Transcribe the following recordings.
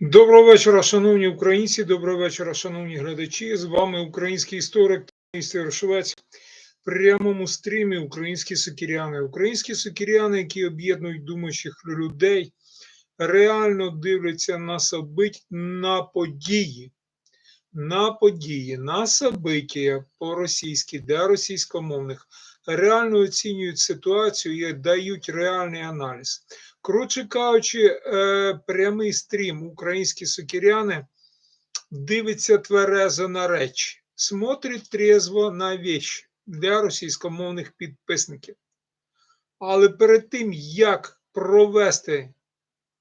Доброго вечора, шановні українці. Доброго вечора, шановні глядачі. З вами український історик та Рошовець. В прямому стрімі українські сокіряни. Українські сокіряни, які об'єднують думаючих людей, реально дивляться на собить на події. На події, на собиття по-російськи, для російськомовних, реально оцінюють ситуацію і дають реальний аналіз. Коротше кажучи, е, прямий стрім українські сокіряни дивиться тверезо на речі, смотрить трезво на вещі для російськомовних підписників. Але перед тим, як провести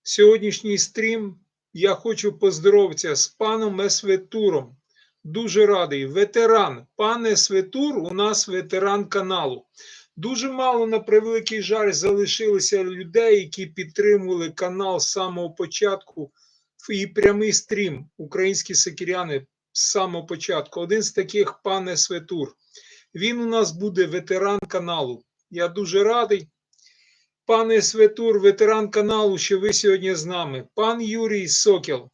сьогоднішній стрім, я хочу поздоровитися з паном Светуром. Дуже радий. Ветеран. Пане Светур, у нас ветеран каналу. Дуже мало на превеликий жаль залишилося людей, які підтримували канал з самого початку і прямий стрім українські сакіряни з самого початку. Один з таких пане Светур. Він у нас буде ветеран каналу. Я дуже радий. Пане Светур, ветеран каналу, що ви сьогодні з нами. Пан Юрій Сокіл,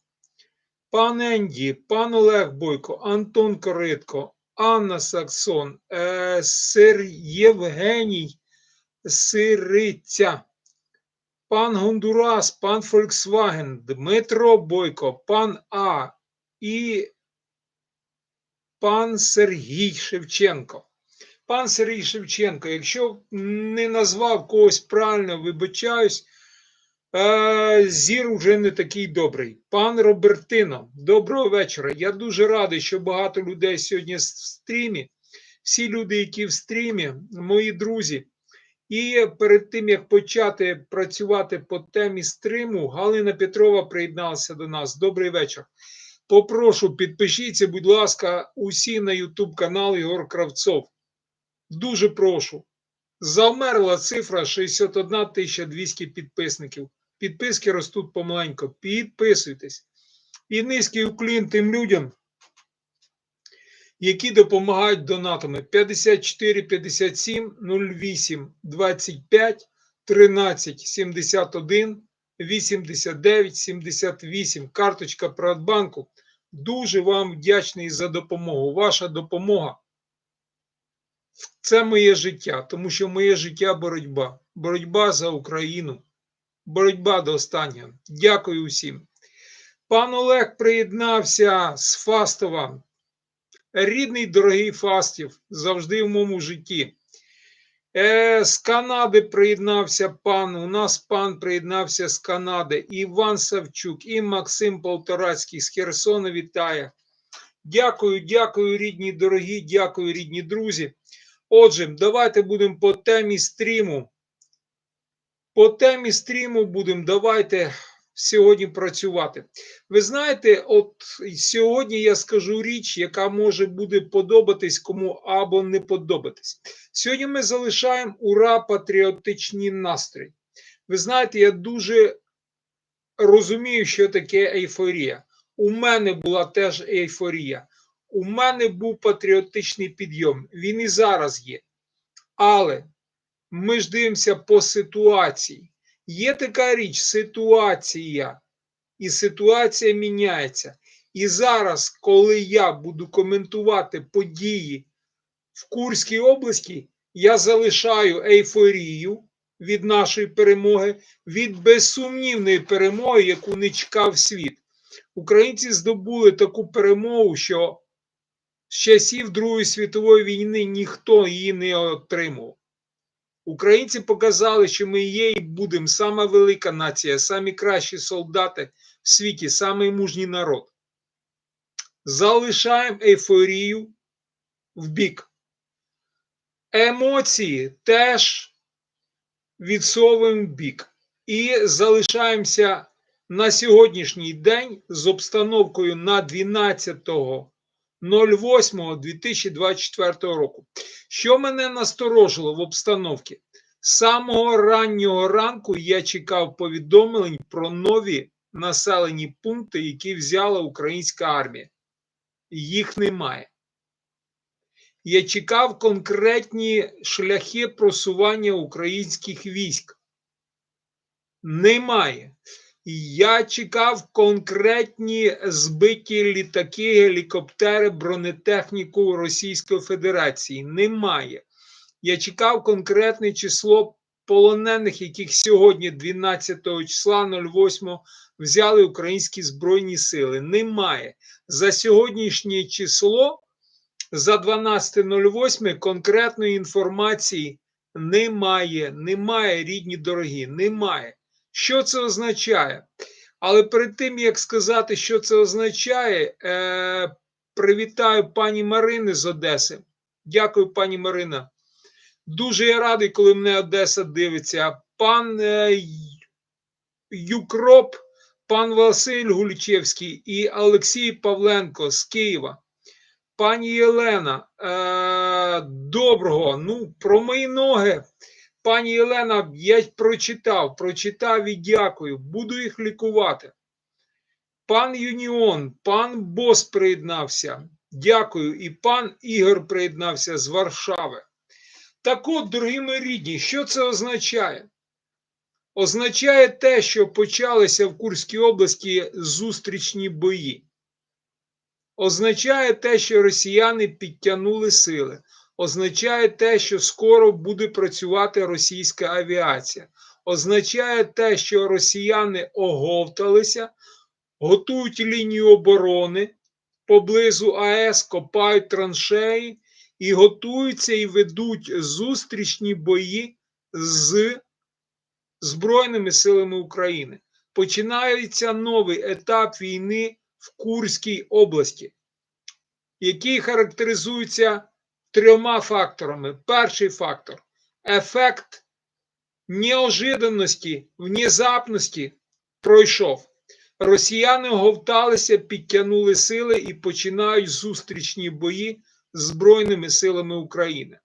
пан Енді, пан Олег Бойко, Антон Коритко, Анна Саксон, е, Сир Євгеній Сириця, пан Гондурас, пан Фольксваген, Дмитро Бойко, пан А і пан Сергій Шевченко. Пан Сергій Шевченко, якщо не назвав когось правильно, вибачаюсь, зір уже не такий добрий. Пан Робертино, доброго вечора. Я дуже радий, що багато людей сьогодні в стрімі. Всі люди, які в стрімі, мої друзі. І перед тим як почати працювати по темі стриму, Галина Петрова приєдналася до нас. Добрий вечір. Попрошу, підпишіться, будь ласка, усі на YouTube канал Ігор Кравцов. Дуже прошу. Завмерла цифра 61 200 підписників. Підписки ростуть помаленько. Підписуйтесь. І низький уклін тим людям, які допомагають донатами 54 57 08 25 13 71 89 78. Карточка Приватбанку. Дуже вам вдячний за допомогу. Ваша допомога це моє життя, тому що моє життя боротьба. Боротьба за Україну. Боротьба до останнього. Дякую усім. Пан Олег приєднався з Фастова. Рідний дорогий Фастів завжди в моєму житті. Е, З Канади приєднався пан. У нас пан приєднався з Канади. Іван Савчук і Максим Полторацький з Херсона вітає. Дякую, дякую, рідні дорогі, дякую, рідні друзі. Отже, давайте будемо по темі стріму. По темі стріму будемо давайте сьогодні працювати. Ви знаєте, от сьогодні я скажу річ, яка може буде подобатись кому або не подобатись. Сьогодні ми залишаємо ура патріотичні настрій. Ви знаєте, я дуже розумію, що таке ейфорія. У мене була теж ейфорія. У мене був патріотичний підйом. Він і зараз є. Але ми ж дивимося по ситуації. Є така річ ситуація, і ситуація міняється. І зараз, коли я буду коментувати події в Курській області, я залишаю ейфорію від нашої перемоги, від безсумнівної перемоги, яку не чекав світ. Українці здобули таку перемогу, що з часів Другої світової війни ніхто її не отримав. Українці показали, що ми є і будемо сама велика нація, самі кращі солдати в світі, самий мужній народ. Залишаємо ейфорію в бік. Емоції теж відсовуємо в бік. І залишаємося на сьогоднішній день з обстановкою на 12.08.2024 року. Що мене насторожило в обстановці? З самого раннього ранку я чекав повідомлень про нові населені пункти, які взяла українська армія. Їх немає. Я чекав конкретні шляхи просування українських військ. Немає. Я чекав конкретні збиті літаки, гелікоптери, бронетехніку Російської Федерації. Немає. Я чекав конкретне число полонених, яких сьогодні, 12 числа 08, взяли українські збройні сили. Немає. За сьогоднішнє число, за 12.08, конкретної інформації немає. Немає, рідні дорогі, немає. Що це означає? Але перед тим як сказати, що це означає, е, привітаю пані Марини з Одеси. Дякую, пані Марина. Дуже я радий, коли мене Одеса дивиться. Пан е, Юкроп, пан Василь Гульчевський і Олексій Павленко з Києва. Пані Єлена, е, доброго. Ну, про мої ноги. Пані Єлена, я прочитав, прочитав і дякую. Буду їх лікувати. Пан Юніон, пан Бос приєднався. Дякую. І пан Ігор приєднався з Варшави. Так от, дорогі мої рідні, що це означає? Означає те, що почалися в Курській області зустрічні бої. Означає те, що росіяни підтягнули сили. Означає те, що скоро буде працювати російська авіація. Означає те, що росіяни оговталися, готують лінію оборони поблизу АЕС, копають траншеї і готуються і ведуть зустрічні бої з Збройними силами України. Починається новий етап війни в Курській області, який характеризується трьома факторами. Перший фактор ефект неожиданності, внезапності пройшов. Росіяни говталися, підтягнули сили і починають зустрічні бої з Збройними силами України.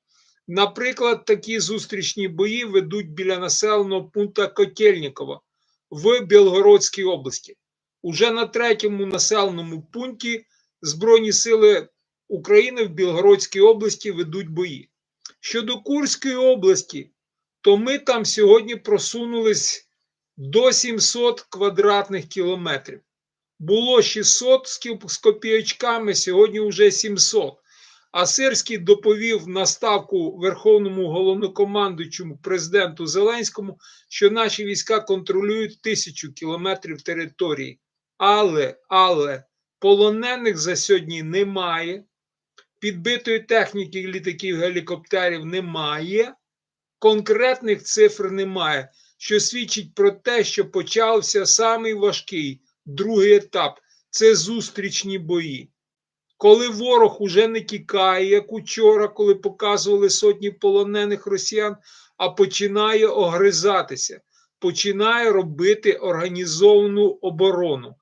Наприклад, такі зустрічні бої ведуть біля населеного пункту Котельніково в Білгородській області. Уже на третьому населеному пункті Збройні сили України в Білгородській області ведуть бої. Щодо Курської області, то ми там сьогодні просунулись до 700 квадратних кілометрів. Було 600 з копійочками, сьогодні вже 700. А Сирський доповів на ставку Верховному головнокомандуючому президенту Зеленському, що наші війська контролюють тисячу кілометрів території. Але, але полонених за сьогодні немає, підбитої техніки літаків гелікоптерів немає, конкретних цифр немає, що свідчить про те, що почався самий важкий другий етап це зустрічні бої. Коли ворог уже не тікає, як учора, коли показували сотні полонених росіян, а починає огризатися, починає робити організовану оборону.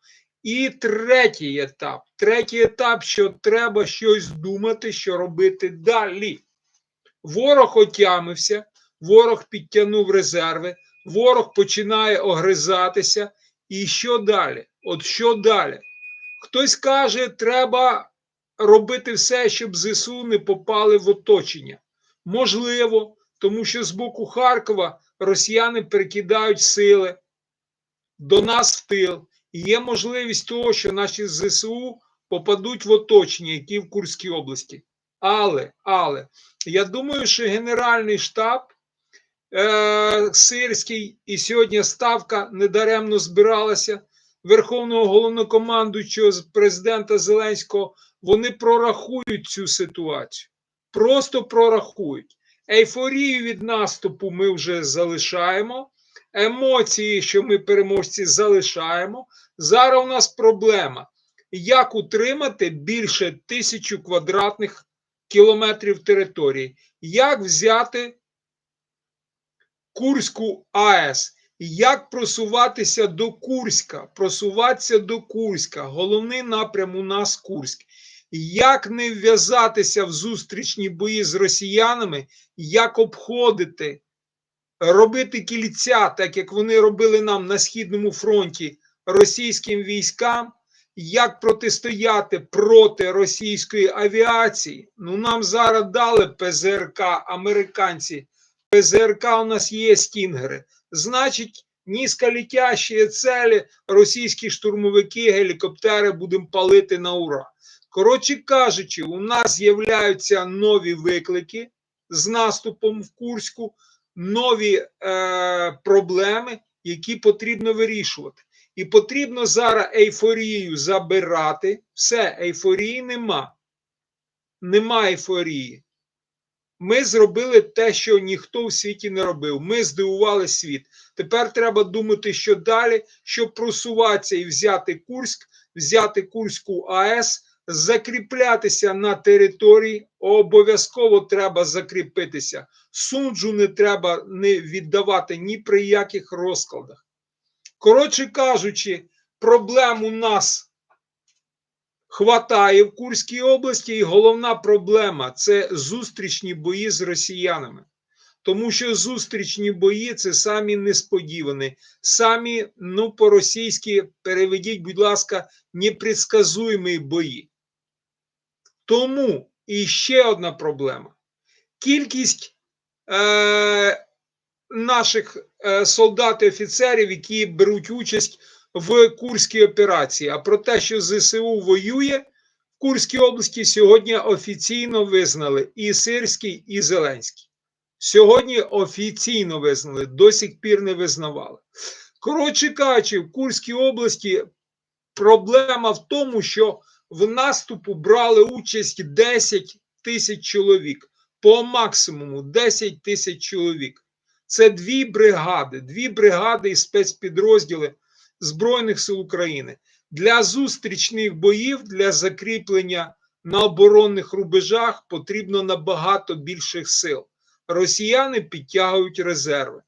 І третій етап. Третій етап, що треба щось думати, що робити далі. Ворог отямився, ворог підтягнув резерви, ворог починає огризатися. І що далі? От що далі? Хтось каже, треба робити все, щоб ЗСУ не попали в оточення. Можливо, тому що з боку Харкова росіяни перекидають сили до нас в тил. Є можливість того, що наші ЗСУ попадуть в оточення, які в Курській області. Але, але, я думаю, що Генеральний штаб е, Сирський і сьогодні ставка недаремно збиралася Верховного головнокомандуючого президента Зеленського. Вони прорахують цю ситуацію. Просто прорахують. Ейфорію від наступу ми вже залишаємо. Емоції, що ми переможці, залишаємо. Зараз у нас проблема. Як утримати більше тисячу квадратних кілометрів території? Як взяти Курську АЕС? Як просуватися до Курська? Просуватися до Курська. Головний напрям у нас Курськ. Як не вв'язатися в зустрічні бої з росіянами, як обходити, робити кільця, так як вони робили нам на Східному фронті російським військам, як протистояти проти російської авіації? Ну, нам зараз дали ПЗРК, американці. ПЗРК у нас є стінгери. Значить, низьколетящі цілі, російські штурмовики, гелікоптери будемо палити на ура. Коротше кажучи, у нас з'являються нові виклики з наступом в Курську, нові е, проблеми, які потрібно вирішувати. І потрібно зараз ейфорію забирати. Все, ейфорії нема. Нема ейфорії. Ми зробили те, що ніхто в світі не робив. Ми здивували світ. Тепер треба думати, що далі, щоб просуватися і взяти Курськ, взяти Курську АЕС, закріплятися на території. Обов'язково треба закріпитися. Сунджу не треба не віддавати ні при яких розкладах. Коротше кажучи, проблем у нас хватає в Курській області, і головна проблема це зустрічні бої з росіянами. Тому що зустрічні бої це самі несподівані, самі, ну, по-російськи переведіть, будь ласка, непредсказуємі бої. Тому і ще одна проблема: кількість е, наших е, солдат і офіцерів, які беруть участь в Курській операції. А про те, що ЗСУ воює в Курській області, сьогодні офіційно визнали і Сирський, і Зеленський. Сьогодні офіційно визнали, до сих пір не визнавали. Коротше кажучи, в Курській області проблема в тому, що в наступу брали участь 10 тисяч чоловік, по максимуму 10 тисяч чоловік. Це дві бригади, дві бригади і спецпідрозділи Збройних сил України для зустрічних боїв, для закріплення на оборонних рубежах потрібно набагато більших сил. Росіяни підтягують резерви.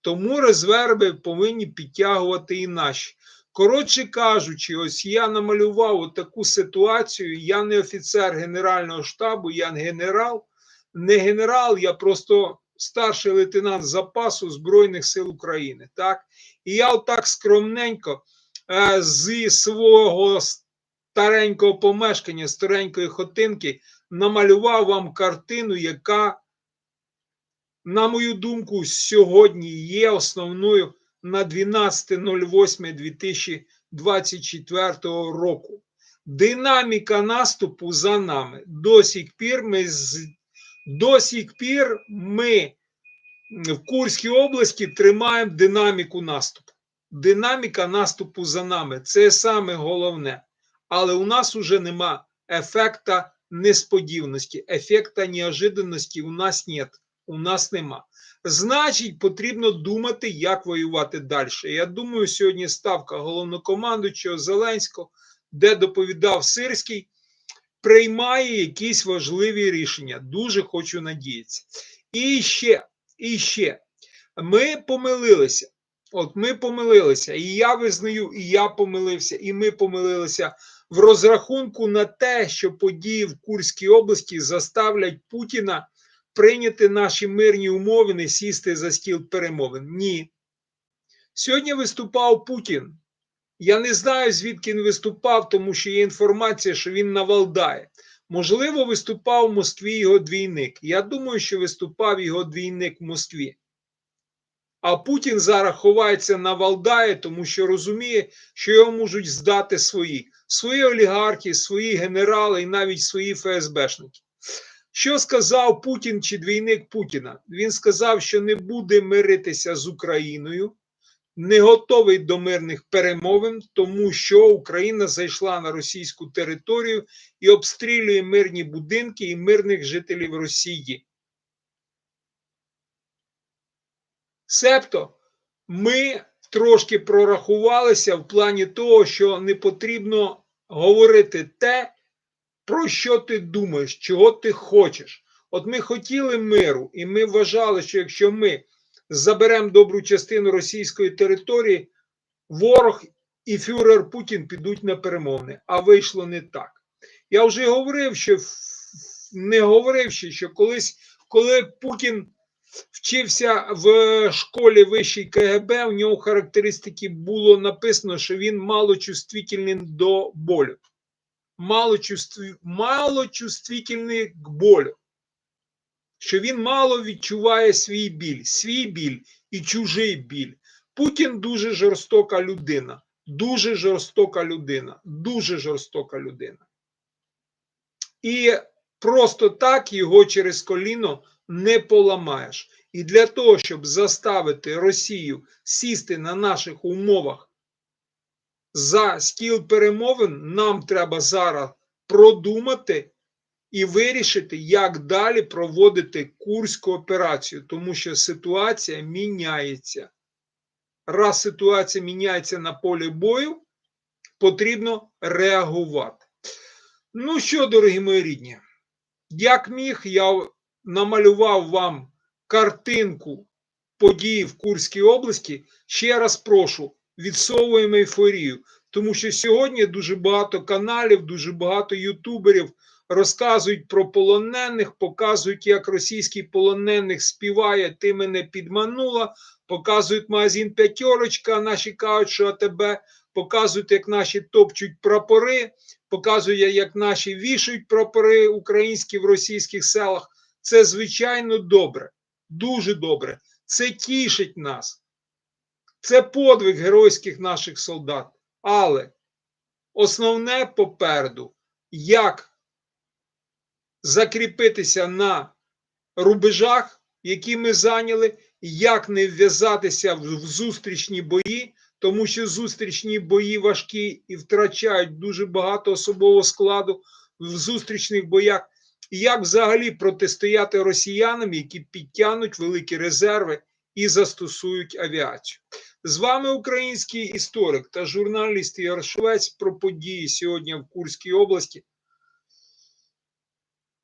Тому резерви повинні підтягувати і наші. Коротше кажучи, ось я намалював таку ситуацію. Я не офіцер Генерального штабу, я не генерал, не генерал, я просто старший лейтенант запасу Збройних сил України. Так? І я отак скромненько е, зі свого старенького помешкання, старенької хотинки, намалював вам картину, яка, на мою думку, сьогодні є основною на 12.08.2024 року. Динаміка наступу за нами. До сих пір ми до сих пір ми в Курській області тримаємо динаміку наступу. Динаміка наступу за нами це саме головне. Але у нас вже нема ефекта несподіваності, ефекта неожиданності у нас нет. У нас нема. Значить, потрібно думати, як воювати далі. Я думаю, сьогодні ставка головнокомандуючого Зеленського, де доповідав Сирський, приймає якісь важливі рішення. Дуже хочу надіятися. І ще, і ще, ми помилилися. От ми помилилися, і я визнаю, і я помилився, і ми помилилися в розрахунку на те, що події в Курській області заставлять Путіна прийняти наші мирні умови, не сісти за стіл перемовин. Ні. Сьогодні виступав Путін. Я не знаю, звідки він виступав, тому що є інформація, що він на Валдає. Можливо, виступав в Москві його двійник. Я думаю, що виступав його двійник в Москві. А Путін зараз ховається на Валдаї, тому що розуміє, що його можуть здати свої, свої олігархи, свої генерали і навіть свої ФСБшники. Що сказав Путін чи двійник Путіна? Він сказав, що не буде миритися з Україною, не готовий до мирних перемовин, тому що Україна зайшла на російську територію і обстрілює мирні будинки і мирних жителів Росії. Себто ми трошки прорахувалися в плані того, що не потрібно говорити те, про що ти думаєш, чого ти хочеш. От ми хотіли миру, і ми вважали, що якщо ми заберемо добру частину російської території, ворог і фюрер Путін підуть на перемовини. А вийшло не так. Я вже говорив, що не говорив ще, що колись, коли Путін вчився в школі вищій КГБ, у нього характеристики було написано, що він малочувствительний до болю. Малочувствительний к болю. Що він мало відчуває свій біль, свій біль і чужий біль. Путін дуже жорстока людина. Дуже жорстока людина. Дуже жорстока людина. І просто так його через коліно не поламаєш. І для того, щоб заставити Росію сісти на наших умовах за стіл перемовин, нам треба зараз продумати і вирішити, як далі проводити Курську операцію, тому що ситуація міняється. Раз ситуація міняється на полі бою, потрібно реагувати. Ну що, дорогі мої рідні, як міг, я намалював вам картинку подій в Курській області. Ще раз прошу, відсовуємо ейфорію, тому що сьогодні дуже багато каналів, дуже багато ютуберів розказують про полонених, показують, як російський полонених співає, ти мене підманула, показують магазин п'ятерочка, наші кажуть, що АТБ, показують, як наші топчуть прапори, показують, як наші вішають прапори українські в російських селах. Це звичайно добре, дуже добре. Це тішить нас. Це подвиг геройських наших солдат. Але основне попереду, як закріпитися на рубежах, які ми зайняли, як не вв'язатися в зустрічні бої, тому що зустрічні бої важкі і втрачають дуже багато особового складу в зустрічних боях. І як взагалі протистояти росіянам, які підтягнуть великі резерви і застосують авіацію. З вами український історик та журналіст Ігор Швець про події сьогодні в Курській області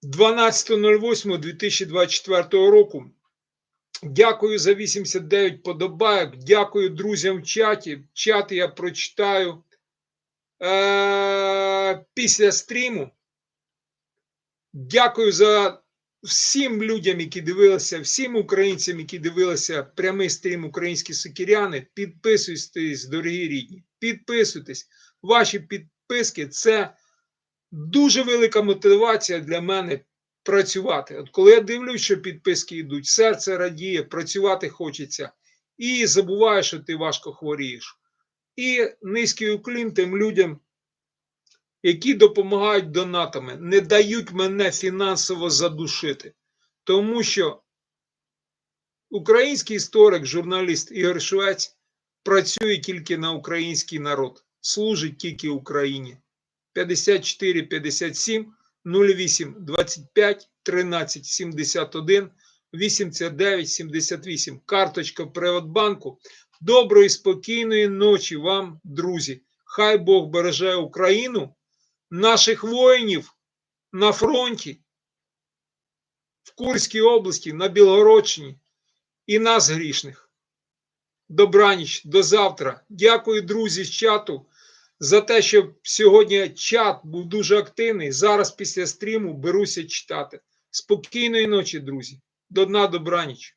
12.08.2024 року. Дякую за 89 подобайок. Дякую друзям в чаті. Чат я прочитаю е- після стріму. Дякую за всім людям, які дивилися, всім українцям, які дивилися прямий стрім українські сокіряни. Підписуйтесь, дорогі рідні. Підписуйтесь. Ваші підписки це дуже велика мотивація для мене працювати. От коли я дивлюсь, що підписки йдуть, серце радіє, працювати хочеться. І забуваю, що ти важко хворієш. І низький уклін тим людям, які допомагають донатами, не дають мене фінансово задушити. Тому що український історик, журналіст Ігор Швець працює тільки на український народ, служить тільки Україні. 54 57 08 25 13 71 89 78. Карточка Приватбанку. Доброї, спокійної ночі вам, друзі. Хай Бог береже Україну, наших воїнів на фронті, в Курській області, на Білгородщині і нас грішних. Добраніч, до завтра. Дякую, друзі, з чату за те, що сьогодні чат був дуже активний. Зараз після стріму беруся читати. Спокійної ночі, друзі. До дна добраніч.